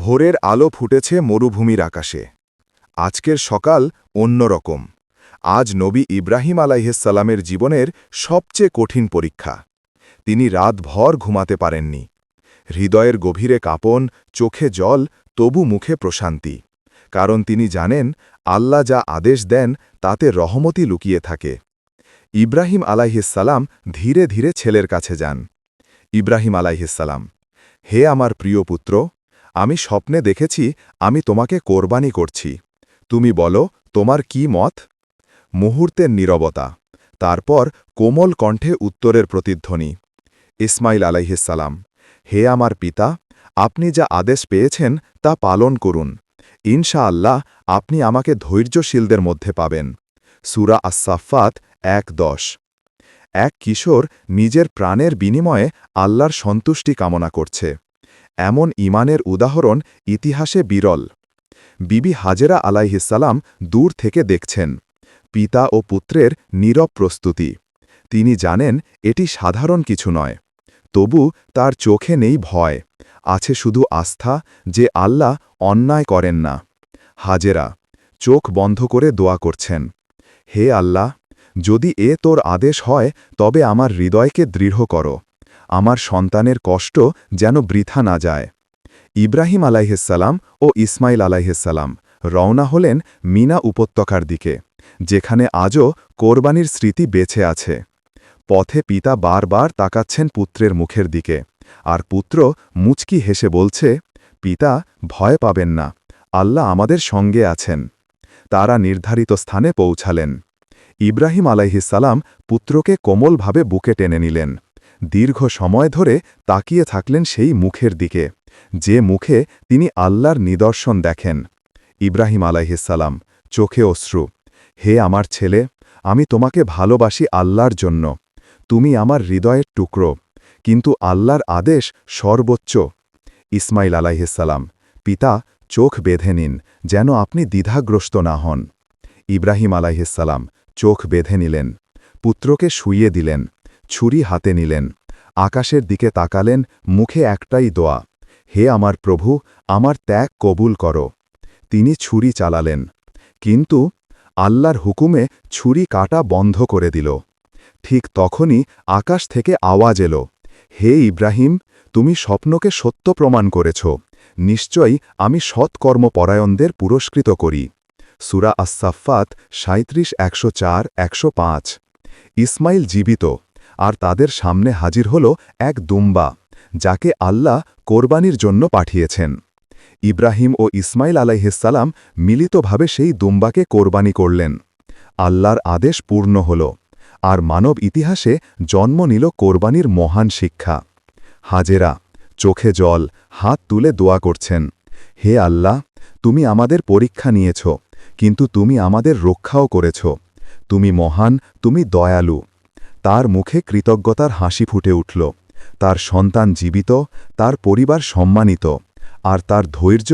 ভোরের আলো ফুটেছে মরুভূমির আকাশে। আজকের সকাল অন্যরকম আজ নবী ইব্রাহিম আলাইহিসাল্লামের জীবনের সবচেয়ে কঠিন পরীক্ষা। তিনি রাতভর ঘুমাতে পারেননি। হৃদয়ের গভীরে কাঁপন, চোখে জল, তবু মুখে প্রশান্তি। কারণ তিনি জানেন, আল্লাহ যা আদেশ দেন, তাতে রহমতি লুকিয়ে থাকে। ইব্রাহিম আলাইহিসাল্লাম ধীরে ধীরে ছেলের কাছে যান। ইব্রাহিম আলাইহিসাল্লাম হে আমার প্রিয় পুত্র আমি স্বপ্নে দেখেছি আমি তোমাকে কোরবানি করছি। তুমি বলো, তোমার কি মত? মুহূর্তের নীরবতা। তারপর কোমল কণ্ঠে উত্তরের প্রতিধ্বনি। ইসমাইল আলাইহিসাল্লাম হে আমার পিতা, আপনি যা আদেশ পেয়েছেন তা পালন করুন। ইনশা আল্লাহ আপনি আমাকে ধৈর্যশীলদের মধ্যে পাবেন। সুরা আসাফাত এক দশ। এক কিশোর নিজের প্রাণের বিনিময়ে আল্লাহর সন্তুষ্টি কামনা করছে। এমন ইমানের উদাহরণ ইতিহাসে বিরল। বিবি হাজেরা আলাইহিসাল্লাম দূর থেকে দেখছেন। পিতা ও পুত্রের নীরব প্রস্তুতি। তিনি জানেন, এটি সাধারণ কিছু নয়। তবু তার চোখে নেই ভয়। আছে শুধু আস্থা যে আল্লাহ অন্যায় করেন না। হাজেরা, চোখ বন্ধ করে দোয়া করছেন। হে আল্লাহ, যদি এ তোর আদেশ হয়, তবে আমার হৃদয়কে দৃঢ় করো। আমার সন্তানের কষ্ট যেন বৃথা না যায়। ইব্রাহিম আলাইহিসাল্লাম ও ইসমাইল আলাইহিসাল্লাম রওনা হলেন মিনা উপত্যকার দিকে, যেখানে আজও কোরবানির স্মৃতি বেঁচে আছে। পথে পিতা বারবার তাকাচ্ছেন পুত্রের মুখের দিকে, আর পুত্র মুচকি হেসে বলছে, পিতা, ভয় পাবেন না, আল্লাহ আমাদের সঙ্গে আছেন। তারা নির্ধারিত স্থানে পৌঁছালেন। ইব্রাহিম আলাইহিসাল্লাম পুত্রকে কোমলভাবে বুকে টেনে নিলেন। দীর্ঘ সময় ধরে তাকিয়ে থাকলেন সেই মুখের দিকে। যে মুখে তিনি আল্লাহর নিদর্শন দেখেন। ইব্রাহিম আলাইহিসাল্লাম চোখে অশ্রু। হে আমার ছেলে, আমি তোমাকে ভালোবাসি আল্লাহর জন্য। তুমি আমার হৃদয়ের টুকরো। কিন্তু আল্লাহর আদেশ সর্বোচ্চ। ইসমাইল আলাইহিসাল্লাম পিতা, চোখ বেঁধে নিন, যেন আপনি দ্বিধাগ্রস্ত না হন। ইব্রাহিম আলাইহিসাল্লাম চোখ বেঁধে নিলেন। পুত্রকে শুইয়ে দিলেন। ছুরি হাতে নিলেন। আকাশের দিকে তাকালেন, মুখে একটাই দোয়া, হে আমার প্রভু, আমার ত্যাগ কবুল করো। তিনি ছুরি চালালেন। কিন্তু আল্লাহর হুকুমে ছুরি কাটা বন্ধ করে দিল। ঠিক তখনই আকাশ থেকে আওয়াজ এলো, হে ইব্রাহিম, তুমি স্বপ্নকে সত্য প্রমাণ করেছ। নিশ্চয়ই আমি সৎকর্মপরায়ণদের পুরস্কৃত করি। সুরা আসাফাত সাঁত্রিশ একশো চার, একশো পাঁচ। ইসমাইল জীবিত। আর তাদের সামনে হাজির হল এক দুম্বা, যাকে আল্লাহ কোরবানির জন্য পাঠিয়েছেন। ইব্রাহিম ও ইসমাইল আলাইহিসাল্লাম মিলিতভাবে সেই দুম্বাকে কোরবানি করলেন। আল্লাহর আদেশ পূর্ণ হল, আর মানব ইতিহাসে জন্ম নিল কোরবানির মহান শিক্ষা। হাজেরা, চোখে জল, হাত তুলে দোয়া করছেন, হে আল্লাহ, তুমি আমাদের পরীক্ষা নিয়েছ, কিন্তু তুমি আমাদের রক্ষাও করেছ। তুমি মহান, তুমি দয়ালু। তার মুখে কৃতজ্ঞতার হাসি ফুটে উঠল। তার সন্তান জীবিত, তার পরিবার সম্মানিত, আর তার ধৈর্য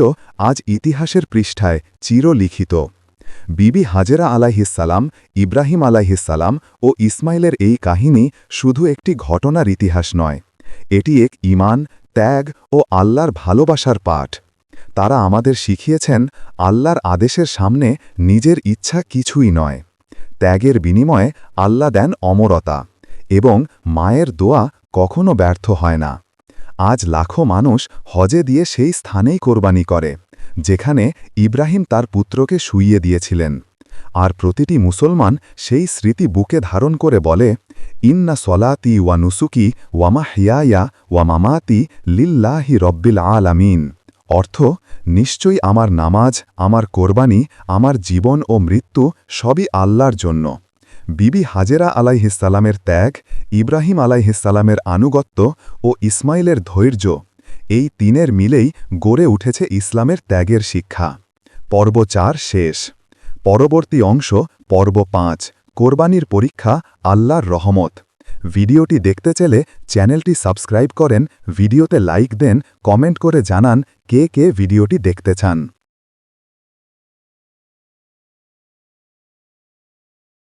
আজ ইতিহাসের পৃষ্ঠায় চিরলিখিত। বিবি হাজেরা আলাইহিসাল্লাম ইব্রাহিম আলাইহিসাল্লাম ও ইসমাইলের এই কাহিনী শুধু একটি ঘটনার ইতিহাস নয়, এটি এক ইমান ত্যাগ ও আল্লাহর ভালোবাসার পাঠ। তারা আমাদের শিখিয়েছেন, আল্লাহর আদেশের সামনে নিজের ইচ্ছা কিছুই নয়। ত্যাগের বিনিময়ে আল্লাহ দেন অমরতা এবং মায়ের দোয়া কখনো ব্যর্থ হয় না। আজ লাখো মানুষ হজে দিয়ে সেই স্থানেই কোরবানি করে, যেখানে ইব্রাহিম তার পুত্রকে শুইয়ে দিয়েছিলেন। আর প্রতিটি মুসলমান সেই স্মৃতি বুকে ধারণ করে বলে, ইন্না সলাতি ওয়া নুসুকি ওয়ামা হিয়ায়া ওয়া মামাতি লিল্লাহি রব্বিল আলামিন। অর্থ, নিশ্চয়ই আমার নামাজ, আমার কোরবানি, আমার জীবন ও মৃত্যু সবই আল্লাহর জন্য। বিবি হাজেরা আলাইহিসাল্লামের ত্যাগ, ইব্রাহিম আলাইহিসাল্লামের আনুগত্য ও ইসমাইলের ধৈর্য, এই তিনের মিলেই গড়ে উঠেছে ইসলামের ত্যাগের শিক্ষা। পর্ব চার শেষ। পরবর্তী অংশ, পর্ব পাঁচ, কোরবানির পরীক্ষা, আল্লাহর রহমত। ভিডিওটি দেখতে চাইলে চ্যানেলটি সাবস্ক্রাইব করেন, ভিডিওতে লাইক দেন, কমেন্ট করে জানান কে কে ভিডিওটি দেখতে চান।